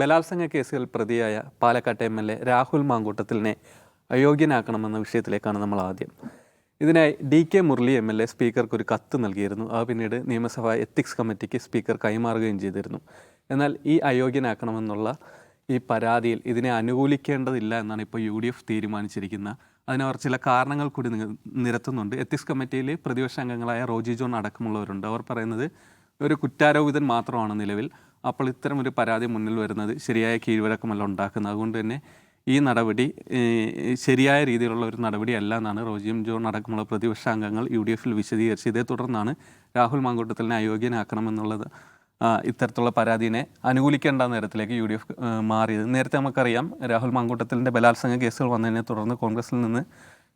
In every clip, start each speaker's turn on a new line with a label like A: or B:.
A: ബലാത്സംഗ കേസുകൾ പ്രതിയായ പാലക്കാട്ടെ എം എൽ എ രാഹുൽ മാങ്കൂട്ടത്തിലിനെ അയോഗ്യനാക്കണമെന്ന വിഷയത്തിലേക്കാണ് നമ്മൾ ആദ്യം. ഇതിനായി D K Murali M L A സ്പീക്കർക്ക് ഒരു കത്ത് നൽകിയിരുന്നു. അത് പിന്നീട് നിയമസഭാ എത്തിക്സ് കമ്മിറ്റിക്ക് സ്പീക്കർ കൈമാറുകയും ചെയ്തിരുന്നു. എന്നാൽ ഈ അയോഗ്യനാക്കണമെന്നുള്ള ഈ പരാതിയിൽ ഇതിനെ അനുകൂലിക്കേണ്ടതില്ല എന്നാണ് ഇപ്പോൾ യു ഡി എഫ് തീരുമാനിച്ചിരിക്കുന്ന. അതിനവർ ചില കാരണങ്ങൾ കൂടി നിരത്തുന്നുണ്ട്. എത്തിക്സ് കമ്മിറ്റിയിൽ പ്രതിപക്ഷ അംഗങ്ങളായ റോജി ജോൺ അടക്കമുള്ളവരുണ്ട്. അവർ പറയുന്നത് ഒരു കുറ്റാരോപിതൻ മാത്രമാണ് നിലവിൽ. അപ്പോൾ ഇത്തരം ഒരു പരാതി മുന്നിൽ വരുന്നത് ശരിയായ കീഴ്വഴക്കമല്ല ഉണ്ടാക്കുന്നത്. അതുകൊണ്ട് തന്നെ ഈ നടപടി ശരിയായ രീതിയിലുള്ള ഒരു നടപടിയല്ല എന്നാണ് റോജിയം ജോൺ അടക്കമുള്ള പ്രതിപക്ഷ അംഗങ്ങൾ യു ഡി എഫിൽ വിശദീകരിച്ചത്. ഇതേ തുടർന്നാണ് രാഹുൽ മാങ്കൂട്ടത്തിലിനെ അയോഗ്യനാക്കണമെന്നുള്ളത് ഇത്തരത്തിലുള്ള പരാതിനെ അനുകൂലിക്കേണ്ട നേരത്തിലേക്ക് യു ഡി എഫ് മാറിയത്. നേരത്തെ നമുക്കറിയാം രാഹുൽ മാങ്കൂട്ടത്തിലിന്റെ ബലാത്സംഗ കേസുകൾ വന്നതിനെ തുടർന്ന് കോൺഗ്രസിൽ നിന്ന്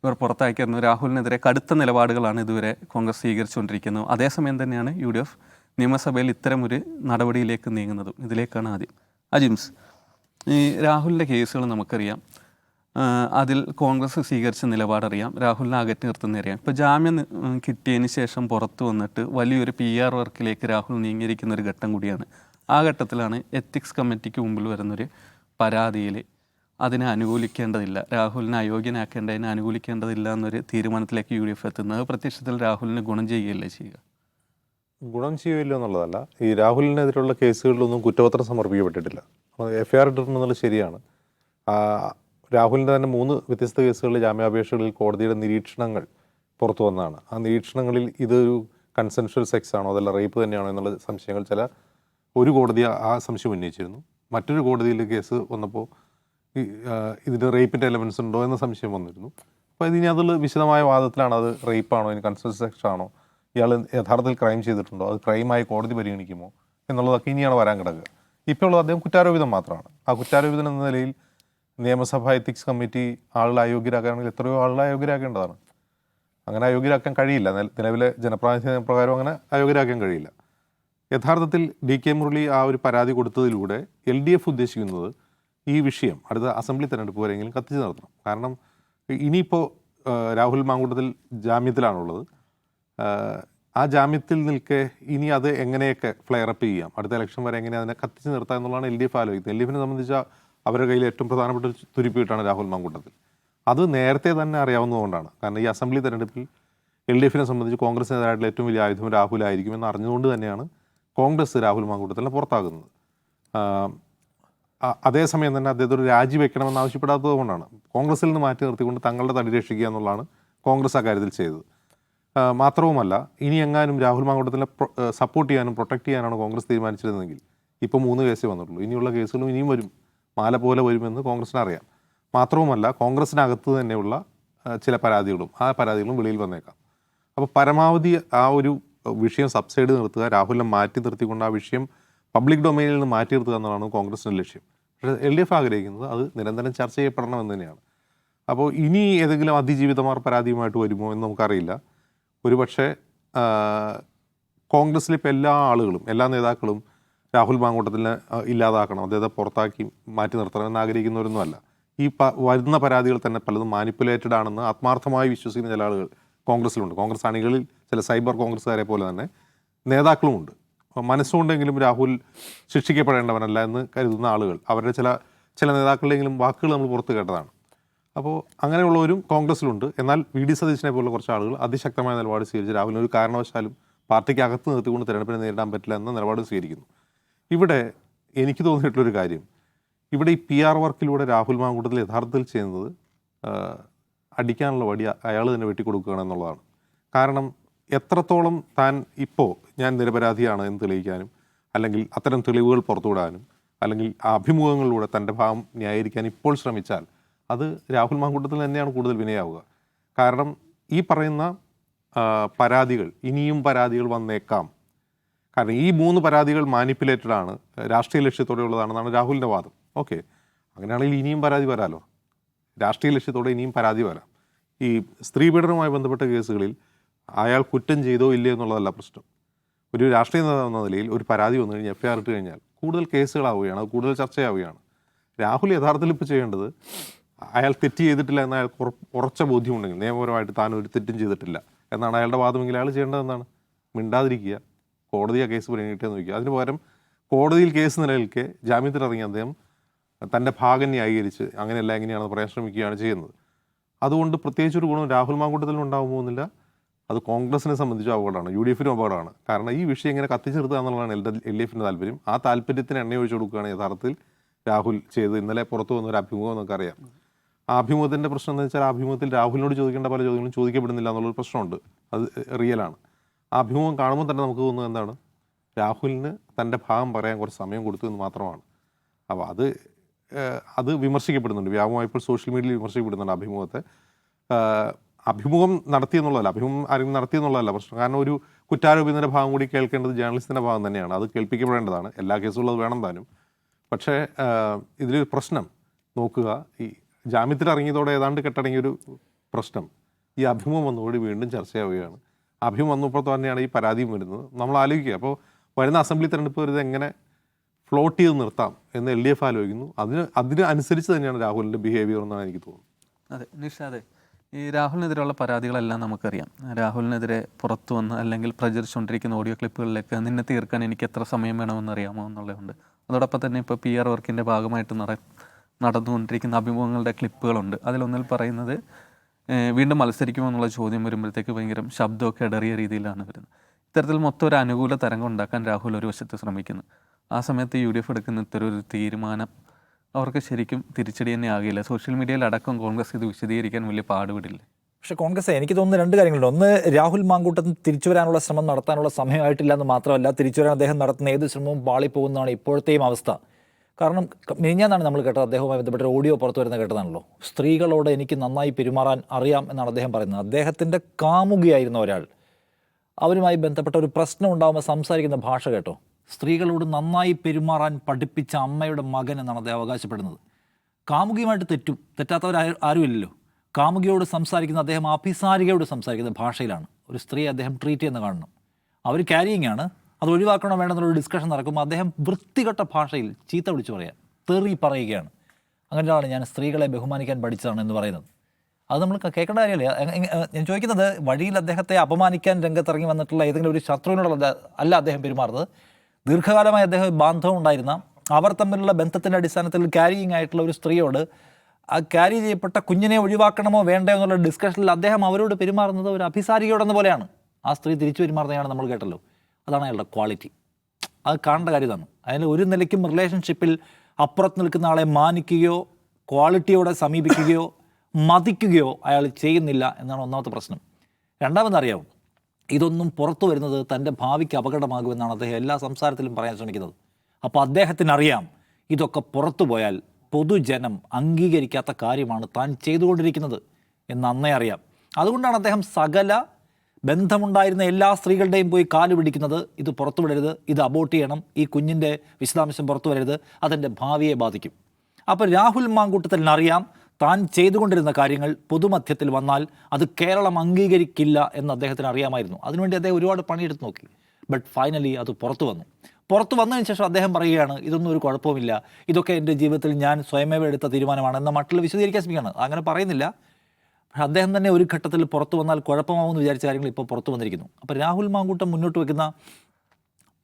A: ഇവർ പുറത്താക്കിയിരുന്നു. രാഹുലിനെതിരെ കടുത്ത നിലപാടുകളാണ് ഇതുവരെ കോൺഗ്രസ് സ്വീകരിച്ചുകൊണ്ടിരിക്കുന്നത്. അതേസമയം തന്നെയാണ് യു ഡി എഫ് നിയമസഭയിൽ ഇത്തരം ഒരു നടപടിയിലേക്ക് നീങ്ങുന്നതും ഇതിലേക്കാണ് ആദ്യം. അജിംസ് ഈ രാഹുലിന്റെ കേസുകൾ നമുക്കറിയാം. അതിൽ കോൺഗ്രസ് സ്വീകരിച്ച നിലപാടറിയാം. രാഹുലിനെ അകറ്റി നിർത്തുന്ന അറിയാം. ഇപ്പോൾ ജാമ്യം കിട്ടിയതിന് ശേഷം പുറത്തു വന്നിട്ട് വലിയൊരു പി ആർ വർക്കിലേക്ക് രാഹുൽ നീങ്ങിയിരിക്കുന്ന ഒരു ഘട്ടം കൂടിയാണ്. ആ ഘട്ടത്തിലാണ് എത്തിക്സ് കമ്മിറ്റിക്ക് മുമ്പിൽ വരുന്നൊരു പരാതിയിൽ അതിനെ അനുകൂലിക്കേണ്ടതില്ല. രാഹുലിനെ അയോഗ്യനാക്കേണ്ടതിനെ അനുകൂലിക്കേണ്ടതില്ല എന്നൊരു തീരുമാനത്തിലേക്ക് യു ഡി എഫ് എത്തുന്നത്. പ്രത്യക്ഷത്തിൽ രാഹുലിന് ഗുണം ചെയ്യുകയല്ലേ ചെയ്യുക?
B: ഗുണം ചെയ്യില്ല എന്നുള്ളതല്ല. ഈ രാഹുലിനെതിരെയുള്ള കേസുകളിലൊന്നും കുറ്റപത്രം സമർപ്പിക്കപ്പെട്ടിട്ടില്ല. എഫ് ഐ ആർ ഇട്ടിട്ടുണ്ടെന്നുള്ളത് ശരിയാണ്. രാഹുലിന്റെ തന്നെ മൂന്ന് വ്യത്യസ്ത കേസുകളിൽ ജാമ്യാപേക്ഷകളിൽ കോടതിയുടെ നിരീക്ഷണങ്ങൾ പുറത്തു വന്നതാണ്. ആ നിരീക്ഷണങ്ങളിൽ ഇതൊരു കൺസെൻഷ്വൽ സെക്സ് ആണോ അതല്ല റേപ്പ് തന്നെയാണോ എന്നുള്ള സംശയങ്ങൾ ചില ഒരു കോടതി ആ സംശയം ഉന്നയിച്ചിരുന്നു. മറ്റൊരു കോടതിയിൽ കേസ് വന്നപ്പോൾ ഈ ഇതിന്റെ റേപ്പിന്റെ എലമെൻസ് ഉണ്ടോ എന്ന സംശയം വന്നിരുന്നു. അപ്പോൾ ഇതിനി അതിൽ വിശദമായ വാദത്തിലാണ് അത് റേപ്പാണോ ഇനി കൺസെൻഷ്യൽ സെക്സ് ആണോ ഇയാൾ യഥാർത്ഥത്തിൽ ക്രൈം ചെയ്തിട്ടുണ്ടോ? അത് ക്രൈമായി കോടതി പരിഗണിക്കുമോ? എന്നുള്ളതൊക്കെ ഇനിയാണ് വരാൻ കിടക്കുക. ഇപ്പോൾ ഉള്ളത് അദ്ദേഹം കുറ്റാരോപിതം മാത്രമാണ്. ആ കുറ്റാരോപിതം എന്ന നിലയിൽ നിയമസഭാ എത്തിക്സ് കമ്മിറ്റി ആളുകളെ അയോഗ്യരാക്കുകയാണെങ്കിൽ എത്രയോ ആളുകളെ അയോഗ്യരാക്കേണ്ടതാണ്. അങ്ങനെ അയോഗ്യരാക്കാൻ കഴിയില്ല. നിലവിലെ ജനപ്രാതിനിധ്യ പ്രകാരം അങ്ങനെ അയോഗ്യരാക്കാൻ കഴിയില്ല. യഥാർത്ഥത്തിൽ ഡി കെ മുരളി ആ ഒരു പരാതി കൊടുത്തതിലൂടെ എൽ ഡി എഫ് ഉദ്ദേശിക്കുന്നത് ഈ വിഷയം അടുത്ത അസംബ്ലി തെരഞ്ഞെടുപ്പ് വരെയെങ്കിലും കത്തിച്ച് നിർത്തണം കാരണം ഇനിയിപ്പോൾ രാഹുൽ മാങ്കൂട്ടത്തിൽ ജാമ്യത്തിലാണുള്ളത്. ആ ജാമ്യത്തിൽ നിൽക്കെ ഇനി അത് എങ്ങനെയൊക്കെ ഫ്ലെയർ അപ്പ് ചെയ്യാം? അടുത്ത ഇലക്ഷൻ വരെ എങ്ങനെ അതിനെ കത്തിച്ച് നിർത്താം എന്നുള്ളതാണ് എൽ ഡി എഫ് ആലോചിക്കുന്നത്. എൽ ഡി എഫിനെ സംബന്ധിച്ച അവരുടെ കയ്യിൽ ഏറ്റവും പ്രധാനപ്പെട്ട ഒരു തുരുപ്പിയിട്ടാണ് രാഹുൽ മാങ്കൂട്ടത്തിൽ. അത് നേരത്തെ തന്നെ അറിയാവുന്നതുകൊണ്ടാണ്. കാരണം ഈ അസംബ്ലി തെരഞ്ഞെടുപ്പിൽ എൽ ഡി എഫിനെ സംബന്ധിച്ച് കോൺഗ്രസിനെതിരായിട്ടുള്ള ഏറ്റവും വലിയ ആയുധം രാഹുലായിരിക്കുമെന്ന് അറിഞ്ഞുകൊണ്ട് തന്നെയാണ് കോൺഗ്രസ് രാഹുൽ മാങ്കൂട്ടത്തിനെ പുറത്താകുന്നത്. അതേസമയം തന്നെ അദ്ദേഹത്തോട് രാജിവെക്കണമെന്ന് ആവശ്യപ്പെടാത്തത് കൊണ്ടാണ് കോൺഗ്രസിൽ നിന്ന് മാറ്റി നിർത്തിക്കൊണ്ട് തങ്ങളുടെ തടി രക്ഷിക്കുക എന്നുള്ളതാണ് കോൺഗ്രസ് അക്കാര്യത്തിൽ ചെയ്തത്. ആ, മാത്രവുമല്ല ഇനി എങ്ങാനും രാഹുൽ മാങ്കൂട്ടത്തിനെ സപ്പോർട്ട് ചെയ്യാനും പ്രൊട്ടക്ട് ചെയ്യാനാണ് കോൺഗ്രസ് തീരുമാനിച്ചിരുന്നതെങ്കിൽ ഇപ്പോൾ മൂന്ന് കേസേ വന്നിട്ടുള്ളൂ. ഇനിയുള്ള കേസുകളും ഇനിയും വരും. മാല പോലെ വരുമെന്ന് കോൺഗ്രസിന് അറിയാം. മാത്രവുമല്ല കോൺഗ്രസിനകത്ത് തന്നെയുള്ള ചില പരാതികളും ആ പരാതികളും വെളിയിൽ വന്നേക്കാം. അപ്പോൾ പരമാവധി ആ ഒരു വിഷയം സബ്സൈഡ് നിർത്തുക രാഹുലിനെ മാറ്റി നിർത്തിക്കൊണ്ട് ആ വിഷയം പബ്ലിക് ഡൊമൈനിൽ നിന്ന് മാറ്റി നിർത്തുക എന്നുള്ളതാണ് കോൺഗ്രസിന്റെ ലക്ഷ്യം. പക്ഷേ എൽ ഡി എഫ് ആഗ്രഹിക്കുന്നത് അത് നിരന്തരം ചർച്ച ചെയ്യപ്പെടണമെന്ന് തന്നെയാണ്. അപ്പോൾ ഇനി ഏതെങ്കിലും അതിജീവിതമാർ പരാതിയുമായിട്ട് വരുമോ എന്ന് നമുക്കറിയില്ല. ഒരുപക്ഷെ കോൺഗ്രസ്സിലെ ഇപ്പോൾ എല്ലാ ആളുകളും എല്ലാ നേതാക്കളും രാഹുൽ മാങ്കൂട്ടത്തിനെ ഇല്ലാതാക്കണം അദ്ദേഹത്തെ പുറത്താക്കി മാറ്റി നിർത്തണമെന്ന് ആഗ്രഹിക്കുന്നവരൊന്നുമല്ല ഈ പ വരുന്ന പരാതികൾ തന്നെ പലതും മാനിപ്പുലേറ്റഡ് ആണെന്ന് ആത്മാർത്ഥമായി വിശ്വസിക്കുന്ന ചില ആളുകൾ കോൺഗ്രസ്സിലുണ്ട്. കോൺഗ്രസ് അണികളിൽ ചില സൈബർ കോൺഗ്രസ്സുകാരെ പോലെ തന്നെ നേതാക്കളുമുണ്ട്. മനസ്സുകൊണ്ടെങ്കിലും രാഹുൽ ശിക്ഷിക്കപ്പെടേണ്ടവനല്ല എന്ന് കരുതുന്ന ആളുകൾ അവരുടെ ചില ചില നേതാക്കളുടെയെങ്കിലും വാക്കുകൾ നമ്മൾ പുറത്ത് കേട്ടതാണ്. അപ്പോൾ അങ്ങനെയുള്ളവരും കോൺഗ്രസ്സിലുണ്ട്. എന്നാൽ വി. ഡി. സതീശനെ പോലുള്ള കുറച്ച് ആളുകൾ അതിശക്തമായ നിലപാട് സ്വീകരിച്ച് രാഹുലിന് ഒരു കാരണവശാലും പാർട്ടിക്ക് അകത്ത് നിർത്തിക്കൊണ്ട് തിരഞ്ഞെടുപ്പിനെ നേരിടാൻ പറ്റില്ല എന്ന നിലപാട് സ്വീകരിക്കുന്നു. ഇവിടെ എനിക്ക് തോന്നിയിട്ടുള്ളൊരു കാര്യം. ഇവിടെ ഈ പി ആർ വർക്കിലൂടെ രാഹുൽ മാങ്കൂട്ടത്തിൽ യഥാർത്ഥത്തിൽ ചെയ്യുന്നത് അടിക്കാനുള്ള വടി അയാൾ തന്നെ വെട്ടിക്കൊടുക്കുകയാണ് എന്നുള്ളതാണ്. കാരണം എത്രത്തോളം താൻ ഇപ്പോൾ ഞാൻ നിരപരാധിയാണ് എന്ന് തെളിയിക്കാനും അല്ലെങ്കിൽ അത്തരം തെളിവുകൾ പുറത്തുവിടാനും അല്ലെങ്കിൽ അഭിമുഖങ്ങളിലൂടെ തന്റെ ഭാഗം ന്യായീകരിക്കാൻ ഇപ്പോൾ ശ്രമിച്ചാൽ അത് രാഹുൽ മാങ്കൂട്ടത്തിൽ തന്നെയാണ് കൂടുതൽ വിനയാവുക. കാരണം ഈ പറയുന്ന പരാതികൾ ഇനിയും പരാതികൾ വന്നേക്കാം. കാരണം ഈ മൂന്ന് പരാതികൾ മാനിപ്പുലേറ്റഡ് ആണ് രാഷ്ട്രീയ ലക്ഷ്യത്തോടെ ലക്ഷ്യത്തോടെയുള്ളതാണെന്നാണ് രാഹുലിന്റെ വാദം. ഓക്കെ അങ്ങനെയാണെങ്കിൽ ഇനിയും പരാതി വരാലോ? രാഷ്ട്രീയ ലക്ഷ്യത്തോടെ ഇനിയും പരാതി വരാം. ഈ സ്ത്രീ പീഡനവുമായി ബന്ധപ്പെട്ട കേസുകളിൽ അയാൾ കുറ്റം ചെയ്തോ ഇല്ലയോ എന്നുള്ളതല്ല പ്രശ്നം. ഒരു രാഷ്ട്രീയ നേതാവ് എന്ന നിലയിൽ ഒരു പരാതി വന്നു കഴിഞ്ഞാൽ എഫ് ഐ ആർ ഇട്ട് കഴിഞ്ഞാൽ കൂടുതൽ കേസുകളാവുകയാണ് കൂടുതൽ ചർച്ചയാവുകയാണ്. രാഹുൽ യഥാർത്ഥത്തിൽ ഇപ്പോൾ ചെയ്യേണ്ടത് അയാൾ തെറ്റ് ചെയ്തിട്ടില്ല എന്ന് ഉറ- ഉറച്ച ബോധ്യമുണ്ടെങ്കിൽ നിയമപരമായിട്ട് താൻ ഒരു തെറ്റും ചെയ്തിട്ടില്ല എന്നാണ് അയാളുടെ വാദമെങ്കിൽ അയാൾ ചെയ്യേണ്ടതെന്നാണ് മിണ്ടാതിരിക്കുക കോടതി ആ കേസ് പരിഗണിക്കട്ടെ എന്ന് നോക്കുക അതിന് പകരം കോടതിയിൽ കേസ് നിലനിൽക്കെ ജാമ്യത്തിൽ ഇറങ്ങിയ അദ്ദേഹം തന്റെ ഭാഗം ന്യായീകരിച്ച് അങ്ങനെയല്ല എങ്ങനെയാണെന്ന് പറയാൻ ശ്രമിക്കുകയാണ് ചെയ്യുന്നത്. അതുകൊണ്ട് പ്രത്യേകിച്ച് ഒരു ഗുണം രാഹുൽ മാങ്കൂട്ടത്തിൽ ഉണ്ടാകാൻ പോകുന്നില്ല. അത് കോൺഗ്രസിനെ സംബന്ധിച്ച് അപകടമാണ് യു ഡി എഫിനും അപകടമാണ്. കാരണം ഈ വിഷയം ഇങ്ങനെ കത്തിച്ചെടുത്തുക എന്നുള്ളതാണ് എൽ എൽ ഡി എഫിന്റെ താല്പര്യം. ആ താല്പര്യത്തിന് എണ്ണയൊഴിച്ചു കൊടുക്കുകയാണ് യഥാർത്ഥത്തിൽ രാഹുൽ ചെയ്ത് ഇന്നലെ പുറത്തു വന്ന ഒരു അഭിമുഖം നമുക്ക് അറിയാം ആ അഭിമുഖത്തിന്റെ പ്രശ്നം എന്ന് വെച്ചാൽ ആഭിമുഖത്തിൽ രാഹുലിനോട് ചോദിക്കേണ്ട പല ചോദ്യങ്ങളും ചോദിക്കപ്പെടുന്നില്ല എന്നുള്ളൊരു പ്രശ്നമുണ്ട്. അത് റിയലാണ് ആ അഭിമുഖം കാണുമ്പോൾ തന്നെ നമുക്ക് തോന്നുന്നത് എന്താണ്? രാഹുലിന് തന്റെ ഭാഗം പറയാൻ കുറച്ച് സമയം കൊടുത്തു എന്ന് മാത്രമാണ്. അപ്പോൾ അത് അത് വിമർശിക്കപ്പെടുന്നുണ്ട്. വ്യാപകമായി ഇപ്പോൾ സോഷ്യൽ മീഡിയയിൽ വിമർശിക്കപ്പെടുന്നുണ്ട് അഭിമുഖത്തെ അഭിമുഖം നടത്തി എന്നുള്ളതല്ല അഭിമുഖം ആരെങ്കിലും നടത്തി എന്നുള്ളതല്ല പ്രശ്നം. കാരണം ഒരു കുറ്റാരോപിതന്റെ ഭാഗം കൂടി കേൾക്കേണ്ടത് ജേർണലിസ്റ്റിന്റെ ഭാഗം തന്നെയാണ്. അത് കേൾപ്പിക്കപ്പെടേണ്ടതാണ്. എല്ലാ കേസുകളും അത് വേണം താനും. പക്ഷേ ഇതിലൊരു പ്രശ്നം നോക്കുക. ഈ ജാമ്യത്തിൽ ഇറങ്ങിയതോടെ ഏതാണ്ട് കെട്ടടങ്ങിയൊരു പ്രശ്നം. ഈ അഭിമുഖം വന്നതോടെ വീണ്ടും ചർച്ചയാവുകയാണ്. അഭിമുഖം വന്നപ്പോൾ തന്നെയാണ് ഈ പരാതിയും വരുന്നത്. നമ്മൾ ആലോചിക്കുക. അപ്പോൾ വരുന്ന അസംബ്ലി തെരഞ്ഞെടുപ്പ് വരുന്നത് എങ്ങനെ ഫ്ലോട്ട് ചെയ്ത് നിർത്താം എന്ന് എൽ ഡി എഫ് ആലോചിക്കുന്നു. അതിന് അതിന് അനുസരിച്ച് തന്നെയാണ് രാഹുലിന്റെ ബിഹേവിയർ എന്നാണ് എനിക്ക് തോന്നുന്നത്.
A: അതെ നിഷ അതെ. ഈ രാഹുലിനെതിരെയുള്ള പരാതികളെല്ലാം നമുക്കറിയാം. രാഹുലിനെതിരെ പുറത്തു വന്ന് അല്ലെങ്കിൽ പ്രചരിച്ചുകൊണ്ടിരിക്കുന്ന ഓഡിയോ ക്ലിപ്പുകളിലേക്ക് നിന്നെ തീർക്കാൻ എനിക്ക് എത്ര സമയം വേണമെന്ന് അറിയാമോ എന്നുള്ളതുണ്ട്. അതോടൊപ്പം തന്നെ ഇപ്പോൾ പി ആർ വർക്കിന്റെ ഭാഗമായിട്ട് നട നടന്നുകൊണ്ടിരിക്കുന്ന അഭിമുഖങ്ങളുടെ ക്ലിപ്പുകളുണ്ട്. അതിലൊന്നിൽ പറയുന്നത് വീണ്ടും മത്സരിക്കുമോ എന്നുള്ള ചോദ്യം വരുമ്പോഴത്തേക്ക് ഭയങ്കര ശബ്ദമൊക്കെ ഇടറിയ രീതിയിലാണ് വരുന്നത്. ഇത്തരത്തിൽ മൊത്തം ഒരു അനുകൂല തരംഗം ഉണ്ടാക്കാൻ രാഹുൽ ഒരു വശത്ത് ശ്രമിക്കുന്നു. ആ സമയത്ത് യു ഡി എഫ് എടുക്കുന്ന ഇത്തരം ഒരു തീരുമാനം അവർക്ക് ശരിക്കും തിരിച്ചടി തന്നെ ആകില്ല. സോഷ്യൽ മീഡിയയിൽ അടക്കം കോൺഗ്രസ് ഇത് വിശദീകരിക്കാൻ വലിയ പാടുപെടില്ല.
C: പക്ഷേ കോൺഗ്രസ് എനിക്ക് തോന്നുന്ന രണ്ട് കാര്യങ്ങളുണ്ട്. ഒന്ന് രാഹുൽ മാങ്കൂട്ടം തിരിച്ചു വരാനുള്ള ശ്രമം നടത്താനുള്ള സമയമായിട്ടില്ല എന്ന് മാത്രമല്ല തിരിച്ചു വരാൻ അദ്ദേഹം നടത്തുന്ന ഏത് ശ്രമവും പാളിപ്പോകുന്നതാണ് ഇപ്പോഴത്തെയും അവസ്ഥ. കാരണം മിനിഞ്ഞാന്നാണ് നമ്മൾ കേട്ടത് അദ്ദേഹവുമായി ബന്ധപ്പെട്ട ഓഡിയോ പുറത്തു വരുന്ന കേട്ടതാണല്ലോ. സ്ത്രീകളോട് എനിക്ക് നന്നായി പെരുമാറാൻ അറിയാം എന്നാണ് അദ്ദേഹം പറയുന്നത്. അദ്ദേഹത്തിന്റെ കാമുകിയായിരുന്ന ഒരാൾ. അവരുമായി ബന്ധപ്പെട്ട ഒരു പ്രശ്നം ഉണ്ടാകുമ്പോൾ സംസാരിക്കുന്ന ഭാഷ കേട്ടോ. സ്ത്രീകളോട് നന്നായി പെരുമാറാൻ പഠിപ്പിച്ച അമ്മയുടെ മകൻ എന്നാണ് അദ്ദേഹം അവകാശപ്പെടുന്നത്. കാമുകിയുമായിട്ട് തെറ്റും തെറ്റാത്തവർ ആരുമില്ലല്ലോ. കാമുകിയോട് സംസാരിക്കുന്ന അദ്ദേഹം അഭിസാരികയോട് സംസാരിക്കുന്ന ഭാഷയിലാണ് ഒരു സ്ത്രീയെ അദ്ദേഹം ട്രീറ്റ് ചെയ്യുന്ന കാണണം. അവർ ക്യാരിയിങ് ആണ്. അത് ഒഴിവാക്കണോ വേണ്ടെന്നുള്ള ഡിസ്കഷൻ നടക്കുമ്പോൾ അദ്ദേഹം വൃത്തികെട്ട ഭാഷയിൽ ചീത്ത വിളിച്ചു പറയാം തെറി പറയുകയാണ്. അങ്ങനെ ഒരാളാണ് ഞാൻ സ്ത്രീകളെ ബഹുമാനിക്കാൻ പഠിച്ചതാണ് എന്ന് പറയുന്നത്. അത് നമ്മൾ കേൾക്കേണ്ട കാര്യമല്ലേ? ഞാൻ ചോദിക്കുന്നത് വഴിയിൽ അദ്ദേഹത്തെ അപമാനിക്കാൻ രംഗത്തിറങ്ങി വന്നിട്ടുള്ള ഏതെങ്കിലും ഒരു ശത്രുവിനോടുള്ള അല്ല അദ്ദേഹം പെരുമാറുന്നത്. ദീർഘകാലമായി അദ്ദേഹം ബാന്ധവം ഉണ്ടായിരുന്ന അവർ തമ്മിലുള്ള ബന്ധത്തിന്റെ അടിസ്ഥാനത്തിൽ ക്യാരിയിങ് ആയിട്ടുള്ള ഒരു സ്ത്രീയോട് ആ ക്യാരി ചെയ്യപ്പെട്ട കുഞ്ഞിനെ ഒഴിവാക്കണമോ വേണ്ടയോ എന്നുള്ള ഡിസ്കഷനിൽ അദ്ദേഹം അവരോട് പെരുമാറുന്നത് ഒരു അഭിസാരികയോടെന്ന പോലെയാണ്. ആ സ്ത്രീ തിരിച്ചു പെരുമാറുന്നതാണ് നമ്മൾ കേട്ടല്ലോ. അതാണ് അയാളുടെ ക്വാളിറ്റി അത് കാണേണ്ട കാര്യമാണ് അതിന് ഒരു നിലയ്ക്കും റിലേഷൻഷിപ്പിൽ അപ്പുറത്ത് നിൽക്കുന്ന ആളെ മാനിക്കുകയോ ക്വാളിറ്റിയോടെ സമീപിക്കുകയോ മതിക്കുകയോ അയാൾ ചെയ്യുന്നില്ല എന്നാണ് ഒന്നാമത്തെ പ്രശ്നം. രണ്ടാമതറിയാവും ഇതൊന്നും പുറത്തു വരുന്നത് തന്റെ ഭാവിക്ക് അപകടമാകുമെന്നാണ് അദ്ദേഹം എല്ലാ സംസാരത്തിലും പറയാൻ ശ്രമിക്കുന്നത്. അപ്പോൾ അദ്ദേഹത്തിനറിയാം ഇതൊക്കെ പുറത്തു പോയാൽ പൊതുജനം അംഗീകരിക്കാത്ത കാര്യമാണ് താൻ ചെയ്തുകൊണ്ടിരിക്കുന്നത് എന്ന് അന്നേ അറിയാം. അതുകൊണ്ടാണ് അദ്ദേഹം സകല ബന്ധമുണ്ടായിരുന്ന എല്ലാ സ്ത്രീകളുടെയും പോയി കാൽ പിടിക്കുന്നത് ഇത് പുറത്തു വിടരുത് ഇത് അബോട്ട് ചെയ്യണം ഈ കുഞ്ഞിന്റെ വിശദാംശം പുറത്തു വരരുത് അതെന്റെ ഭാവിയെ ബാധിക്കും. അപ്പോൾ രാഹുൽ മാങ്കൂട്ടത്തിൽ അറിയാം താൻ ചെയ്തുകൊണ്ടിരുന്ന കാര്യങ്ങൾ പൊതുമധ്യത്തിൽ വന്നാൽ അത് കേരളം അംഗീകരിക്കില്ല എന്ന് അദ്ദേഹത്തിന് അറിയാമായിരുന്നു. അതിനുവേണ്ടി അദ്ദേഹം ഒരുപാട് പണിയെടുത്ത് നോക്കി. ബട്ട് ഫൈനലി അത് പുറത്തു വന്നു. പുറത്തു വന്നതിന് ശേഷം അദ്ദേഹം പറയുകയാണ് ഇതൊന്നും ഒരു കുഴപ്പമില്ല ഇതൊക്കെ എന്റെ ജീവിതത്തിൽ ഞാൻ സ്വയമേവ എടുത്ത തീരുമാനമാണ് എന്ന മട്ടിൽ വിശദീകരിക്കാൻ ശ്രമിക്കുകയാണ്. അങ്ങനെ പറയുന്നില്ല. അദ്ദേഹം തന്നെ ഒരു ഘട്ടത്തിൽ പുറത്തു വന്നാൽ കുഴപ്പമാവുമെന്ന് വിചാരിച്ച കാര്യങ്ങൾ ഇപ്പോൾ പുറത്തു വന്നിരിക്കുന്നു. അപ്പോൾ രാഹുൽ മാങ്കൂട്ടം മുന്നോട്ട് വെക്കുന്ന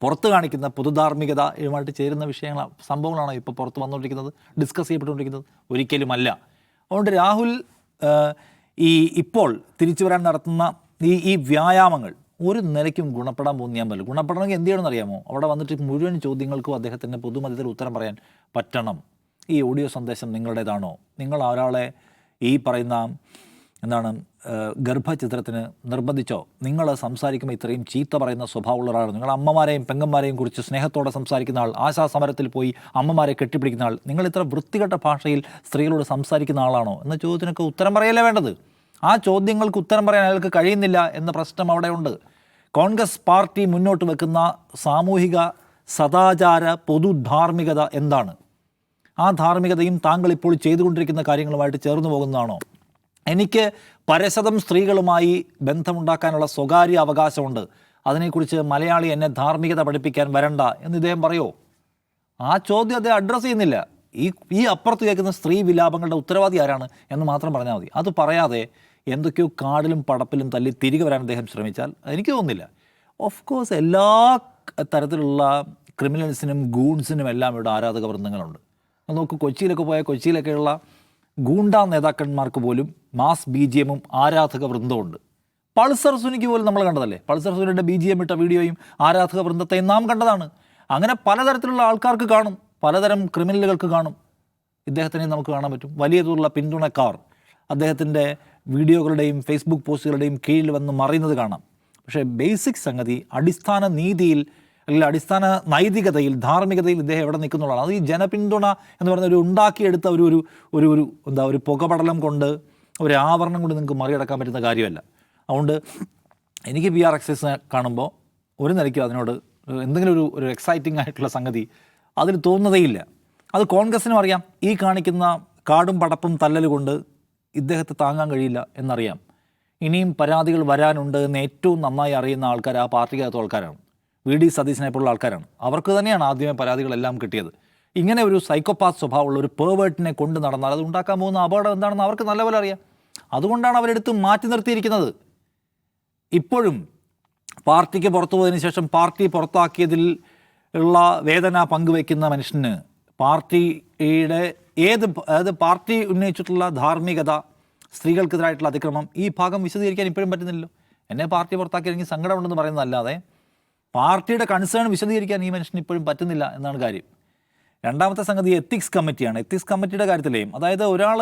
C: പുറത്ത് കാണിക്കുന്ന പൊതുധാർമ്മികതയുമായിട്ട് ചേരുന്ന വിഷയങ്ങൾ സംഭവങ്ങളാണോ ഇപ്പോൾ പുറത്ത് വന്നുകൊണ്ടിരിക്കുന്നത് ഡിസ്കസ് ചെയ്യപ്പെട്ടുകൊണ്ടിരിക്കുന്നത് ഒരിക്കലുമല്ല. അതുകൊണ്ട് രാഹുൽ ഈ ഇപ്പോൾ തിരിച്ചു വരാൻ നടത്തുന്ന ഈ ഈ വ്യായാമങ്ങൾ ഒരു നിലയ്ക്കും ഗുണപ്പെടാൻ പോകുന്ന പറ്റില്ല ഗുണപ്പെടണമെങ്കിൽ എന്ത് ചെയ്യണമെന്ന് അറിയാമോ? അവിടെ വന്നിട്ട് മുഴുവൻ ചോദ്യങ്ങൾക്കും അദ്ദേഹത്തിന്റെ പൊതുമധ്യത്തിൽ ഉത്തരം പറയാൻ പറ്റണം. ഈ ഓഡിയോ സന്ദേശം നിങ്ങളുടേതാണോ? നിങ്ങൾ ഒരാളെ ഈ പറയുന്ന എന്താണ് ഗർഭചിത്രത്തിന് നിർബന്ധിച്ചോ? നിങ്ങൾ സംസാരിക്കുമ്പോൾ ഇത്രയും ചീത്ത പറയുന്ന സ്വഭാവമുള്ള ഒരാളാണ് നിങ്ങൾ അമ്മമാരെയും പെങ്ങന്മാരെയും കുറിച്ച് സ്നേഹത്തോടെ സംസാരിക്കുന്ന ആൾ ആശാ സമരത്തിൽ പോയി അമ്മമാരെ കെട്ടിപ്പിടിക്കുന്ന ആൾ നിങ്ങൾ ഇത്ര വൃത്തികെട്ട ഭാഷയിൽ സ്ത്രീകളോട് സംസാരിക്കുന്ന ആളാണോ? എന്ന ചോദ്യത്തിനൊക്കെ ഉത്തരം പറയല്ലേ വേണ്ടത്? ആ ചോദ്യങ്ങൾക്ക് ഉത്തരം പറയാൻ അയാൾക്ക് കഴിയുന്നില്ല എന്ന പ്രശ്നം അവിടെ ഉണ്ട് കോൺഗ്രസ് പാർട്ടി മുന്നോട്ട് വെക്കുന്ന സാമൂഹിക സദാചാര പൊതുധാർമ്മികത എന്താണ്? ആ ധാർമ്മികതയും താങ്കൾ ഇപ്പോൾ ചെയ്തുകൊണ്ടിരിക്കുന്ന കാര്യങ്ങളുമായിട്ട് ചേർന്ന് പോകുന്നതാണോ? എനിക്ക് പരശതം സ്ത്രീകളുമായി ബന്ധമുണ്ടാക്കാനുള്ള സ്വകാര്യ അവകാശമുണ്ട്. അതിനെക്കുറിച്ച് മലയാളി എന്നെ ധാർമ്മികത പഠിപ്പിക്കാൻ വരണ്ട എന്ന് ഇദ്ദേഹം പറയോ? ആ ചോദ്യം അദ്ദേഹം അഡ്രസ്സ് ചെയ്യുന്നില്ല. ഈ ഈ അപ്പുറത്ത് കേൾക്കുന്ന സ്ത്രീ വിലാപങ്ങളുടെ ഉത്തരവാദി ആരാണ് എന്ന് മാത്രം പറഞ്ഞാൽ മതി. അത് പറയാതെ എന്തൊക്കെയോ കാടിലും പടപ്പിലും തല്ലി തിരികെ വരാൻ അദ്ദേഹം ശ്രമിച്ചാൽ എനിക്ക് തോന്നുന്നില്ല. ഓഫ് കോഴ്സ് എല്ലാ തരത്തിലുള്ള ക്രിമിനൽസിനും ഗൂൺസിനും എല്ലാം ഇവിടെ ആരാധക വൃന്ദങ്ങളുണ്ട്. നോക്ക് കൊച്ചിയിലൊക്കെ പോയ കൊച്ചിയിലൊക്കെയുള്ള ഗൂണ്ട നേതാക്കന്മാർക്ക് പോലും മാസ് ബി ജി എമ്മും ആരാധക വൃന്ദമുണ്ട് പൾസർ സുനിക്ക് പോലും നമ്മൾ കണ്ടതല്ലേ? പൾസർ സുനിയുടെ ബി ജി എം ഇട്ട വീഡിയോയും ആരാധക വൃന്ദത്തെ നാം കണ്ടതാണ്. അങ്ങനെ പലതരത്തിലുള്ള ആൾക്കാർക്ക് കാണും പലതരം ക്രിമിനലുകൾക്ക് കാണും. ഇദ്ദേഹത്തിനെ നമുക്ക് കാണാൻ പറ്റും. വലിയ തോതിലുള്ള പിന്തുണക്കാർ അദ്ദേഹത്തിന്റെ വീഡിയോകളുടെയും ഫേസ്ബുക്ക് പോസ്റ്റുകളുടെയും കീഴിൽ വന്ന് മറയുന്നത് കാണാം. പക്ഷേ ബേസിക് സംഗതി അടിസ്ഥാന നീതിയിൽ അല്ലെങ്കിൽ അടിസ്ഥാന നൈതികതയിൽ ധാർമ്മികതയിൽ ഇദ്ദേഹം എവിടെ നിൽക്കുന്നുള്ളതാണ്. അത് ഈ ജനപിന്തുണ എന്ന് പറയുന്ന ഒരു ഉണ്ടാക്കിയെടുത്ത ഒരു ഒരു ഒരു ഒരു എന്താ ഒരു പുകപടലം കൊണ്ട് ഒരു ആവരണം കൊണ്ട് നിങ്ങൾക്ക് മറികടക്കാൻ പറ്റുന്ന കാര്യമല്ല. അതുകൊണ്ട് എനിക്ക് ബി ആർ എക്സൈസ് കാണുമ്പോൾ ഒരു നിലയ്ക്കും അതിനോട് എന്തെങ്കിലും ഒരു ഒരു എക്സൈറ്റിംഗ് ആയിട്ടുള്ള സംഗതി അതിൽ തോന്നുന്നതേയില്ല. അത് കോൺഗ്രസിനും അറിയാം. ഈ കാണിക്കുന്ന കാടും പടപ്പും തല്ലൽ കൊണ്ട് ഇദ്ദേഹത്തെ താങ്ങാൻ കഴിയില്ല എന്നറിയാം. ഇനിയും പരാതികൾ വരാനുണ്ട് എന്ന് ഏറ്റവും നന്നായി അറിയുന്ന ആൾക്കാർ ആ പാർട്ടിക്കകത്ത് ആൾക്കാരാണ്. വി ഡി സതീശനെ പോലുള്ള ആൾക്കാരാണ്. അവർക്ക് തന്നെയാണ് ആദ്യമേ പരാതികളെല്ലാം കിട്ടിയത്. ഇങ്ങനെ ഒരു സൈക്കോപാത്ത് സ്വഭാവമുള്ള ഒരു പേവേർട്ടിനെ കൊണ്ട് നടന്നാൽ അത് ഉണ്ടാക്കാൻ പോകുന്ന അപകടം എന്താണെന്ന് അവർക്ക് നല്ലപോലെ അറിയാം. അതുകൊണ്ടാണ് അവരെടുത്ത് മാറ്റി നിർത്തിയിരിക്കുന്നത്. ഇപ്പോഴും പാർട്ടിക്ക് പുറത്തു പോയതിനു ശേഷം പാർട്ടി പുറത്താക്കിയതിൽ ഉള്ള വേദന പങ്കുവയ്ക്കുന്ന മനുഷ്യന് പാർട്ടിയുടെ ഏത് അതായത് പാർട്ടി ഉന്നയിച്ചിട്ടുള്ള ധാർമ്മികത സ്ത്രീകൾക്കെതിരായിട്ടുള്ള അതിക്രമം ഈ ഭാഗം വിശദീകരിക്കാൻ ഇപ്പോഴും പറ്റുന്നില്ലല്ലോ. എന്നെ പാർട്ടി പുറത്താക്കിയെങ്കിൽ സങ്കടമുണ്ടെന്ന് പറയുന്നതല്ലാതെ പാർട്ടിയുടെ കൺസേൺ വിശദീകരിക്കാൻ ഈ മനുഷ്യന് ഇപ്പോഴും പറ്റുന്നില്ല എന്നാണ് കാര്യം. രണ്ടാമത്തെ സംഗതി എത്തിക്സ് കമ്മിറ്റിയാണ് എത്തിക്സ് കമ്മിറ്റിയുടെ കാര്യത്തിലേയും അതായത് ഒരാൾ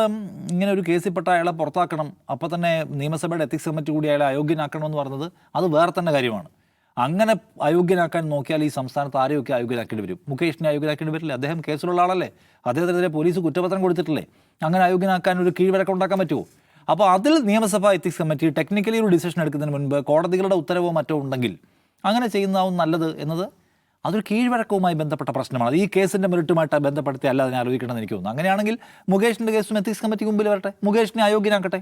C: ഇങ്ങനെ ഒരു കേസിൽപ്പെട്ട അയാളെ പുറത്താക്കണം അപ്പോൾ തന്നെ നിയമസഭയുടെ എത്തിക്സ് കമ്മിറ്റി കൂടി അയാളെ അയോഗ്യനാക്കണം എന്ന് പറയുന്നത് അത് വേറെ തന്നെ കാര്യമാണ്. അങ്ങനെ അയോഗ്യനാക്കാൻ നോക്കിയാൽ ഈ സംസ്ഥാനത്ത് ആരെയൊക്കെ അയോഗ്യനാക്കേണ്ടി വരും? മുകേഷിനെ അയോഗ്യനാക്കേണ്ടി വരില്ല? അദ്ദേഹം കേസിലുള്ള ആളല്ലേ? അദ്ദേഹത്തിനെതിരെ പോലീസ് കുറ്റപത്രം കൊടുത്തിട്ടില്ലേ? അങ്ങനെ അയോഗ്യനാക്കാൻ ഒരു കീഴ്വഴക്കം ഉണ്ടാക്കാൻ പറ്റുമോ? അപ്പോൾ അതിൽ നിയമസഭാ എത്തിക്സ് കമ്മിറ്റി ടെക്നിക്കലി ഒരു ഡിസിഷൻ എടുക്കുന്നതിന് മുൻപ് കോടതികളുടെ ഉത്തരവോ മറ്റോ ഉണ്ടെങ്കിൽ അങ്ങനെ ചെയ്യുന്നതാവും നല്ലത് എന്നത് അതൊരു കീഴ്വഴക്കവുമായി ബന്ധപ്പെട്ട പ്രശ്നമാണ്. ഈ കേസിന്റെ മെറിറ്റുമായിട്ട് ബന്ധപ്പെടുത്തി അല്ല അതിനെ ആലോചിക്കണമെന്ന് എനിക്ക് തോന്നുന്നു. അങ്ങനെയാണെങ്കിൽ മുകേഷിന്റെ കേസും എത്തിക്സ് കമ്മിറ്റിക്ക് മുമ്പിൽ വരട്ടെ. മുകേഷിനെ അയോഗ്യനാക്കട്ടെ.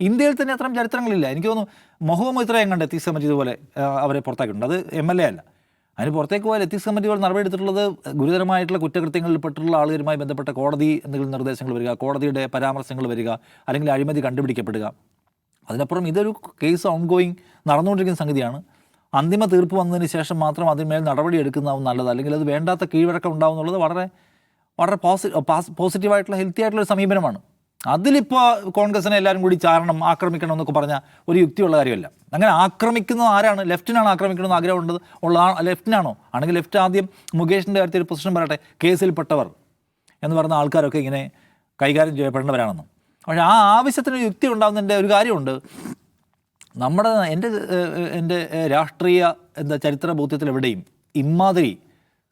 C: ഇന്ത്യയിൽ തന്നെ അത്രയും ചരിത്രങ്ങളില്ല. എനിക്ക് തോന്നുന്നു മുഹമ്മദ് ഇത്രയും കണ്ട് എത്തിക്സ് കമ്മിറ്റി ഇതുപോലെ അവരെ പുറത്താക്കിയിട്ടുണ്ട്. അത് എം എൽ എ അല്ല. അതിന് പുറത്തേക്ക് പോയാൽ എത്തിക്സ് കമ്മിറ്റികൾ നടപടിയെടുത്തിട്ടുള്ളത് ഗുരുതരമായിട്ടുള്ള കുറ്റകൃത്യങ്ങളിൽ പെട്ടുള്ള ആളുകളുമായി ബന്ധപ്പെട്ട കോടതി എന്തെങ്കിലും നിർദ്ദേശങ്ങൾ വരിക കോടതിയുടെ പരാമർശങ്ങൾ വരിക അല്ലെങ്കിൽ അഴിമതി കണ്ടുപിടിക്കപ്പെടുക. അതിനപ്പുറം ഇതൊരു കേസ് ഓൺഗോയിങ് നടന്നുകൊണ്ടിരിക്കുന്ന സംഗതിയാണ്. അന്തിമ തീർപ്പ് വന്നതിന് ശേഷം മാത്രം അതിന്മേൽ നടപടി എടുക്കുന്നതാവും നല്ലത്. അല്ലെങ്കിൽ അത് വേണ്ടാത്ത കീഴ്വഴക്കം ഉണ്ടാവും എന്നുള്ളത് വളരെ വളരെ പോസി പോസിറ്റീവായിട്ടുള്ള ഹെൽത്തി ആയിട്ടുള്ള ഒരു സമീപനമാണ്. അതിലിപ്പോൾ കോൺഗ്രസിനെ എല്ലാവരും കൂടി ചാരണം ആക്രമിക്കണം എന്നൊക്കെ പറഞ്ഞാൽ ഒരു യുക്തിയുള്ള കാര്യമല്ല. അങ്ങനെ ആക്രമിക്കുന്നത് ആരാണ്? ലെഫ്റ്റിനാണ് ആക്രമിക്കണമെന്ന് ആഗ്രഹമുള്ളത് ഉള്ള ആ ലെഫ്റ്റിനാണോ? ആണെങ്കിൽ ലെഫ്റ്റ് ആദ്യം മുകേഷിന്റെ കാര്യത്തിൽ ഒരു പൊസിഷൻ പറയട്ടെ കേസിൽപ്പെട്ടവർ എന്ന് പറയുന്ന ആൾക്കാരൊക്കെ ഇങ്ങനെ കൈകാര്യം ചെയ്യപ്പെടേണ്ടവരാണെന്നും. പക്ഷേ ആ ആവശ്യത്തിന് യുക്തി ഉണ്ടാകുന്നതിന്റെ ഒരു കാര്യമുണ്ട്. നമ്മുടെ എന്റെ എന്റെ രാഷ്ട്രീയ എന്താ ചരിത്ര ബോധ്യത്തിൽ എവിടെയും ഇമാതിരി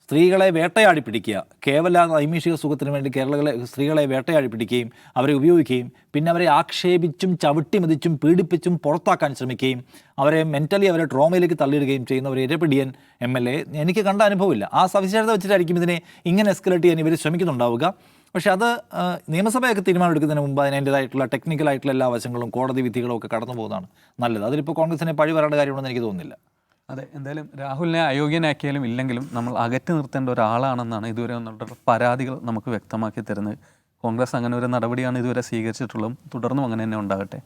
C: സ്ത്രീകളെ വേട്ടയാടി പിടിക്കുക. കേവല നൈമിഷിക സുഖത്തിന് വേണ്ടി കേരളകളെ സ്ത്രീകളെ വേട്ടയാടി പിടിക്കുകയും അവരെ ഉപയോഗിക്കുകയും പിന്നെ അവരെ ആക്ഷേപിച്ചും ചവിട്ടി മതിച്ചും പീഡിപ്പിച്ചും പുറത്താക്കാൻ ശ്രമിക്കുകയും അവരെ മെന്റലി അവരെ ട്രോമയിലേക്ക് തള്ളിയിടുകയും ചെയ്യുന്ന ഒരു ഇരപിടിയൻ എം എൽ എ. എനിക്ക് കണ്ട അനുഭവമില്ല. ആ സവിശേഷത വെച്ചിട്ടായിരിക്കും ഇതിനെ ഇങ്ങനെ എസ്കലേറ്റ് ചെയ്യാൻ ഇവർ ശ്രമിക്കുന്നുണ്ടാവുക. പക്ഷെ അത് നിയമസഭയൊക്കെ തീരുമാനമെടുക്കുന്നതിന് മുമ്പ് അതിന്റേതായിട്ടുള്ള ടെക്നിക്കലായിട്ടുള്ള എല്ലാ വശങ്ങളും കോടതി വിധികളും ഒക്കെ കടന്നു പോകുന്നതാണ് നല്ലത്. അതിലിപ്പോൾ കോൺഗ്രസിനെ പഴി വരേണ്ട കാര്യമുണ്ടെന്ന് എനിക്ക് തോന്നുന്നില്ല.
A: അതെ എന്തായാലും രാഹുലിനെ അയോഗ്യനാക്കിയാലും ഇല്ലെങ്കിലും നമ്മൾ അകറ്റി നിർത്തേണ്ട ഒരാളാണെന്നാണ് ഇതുവരെ വന്നിട്ടുള്ള പരാതികൾ നമുക്ക് വ്യക്തമാക്കി തരുന്നത്. കോൺഗ്രസ് അങ്ങനെ ഒരു നടപടിയാണ് ഇതുവരെ സ്വീകരിച്ചിട്ടുള്ളതും തുടർന്നും അങ്ങനെ തന്നെ ഉണ്ടാകട്ടെ.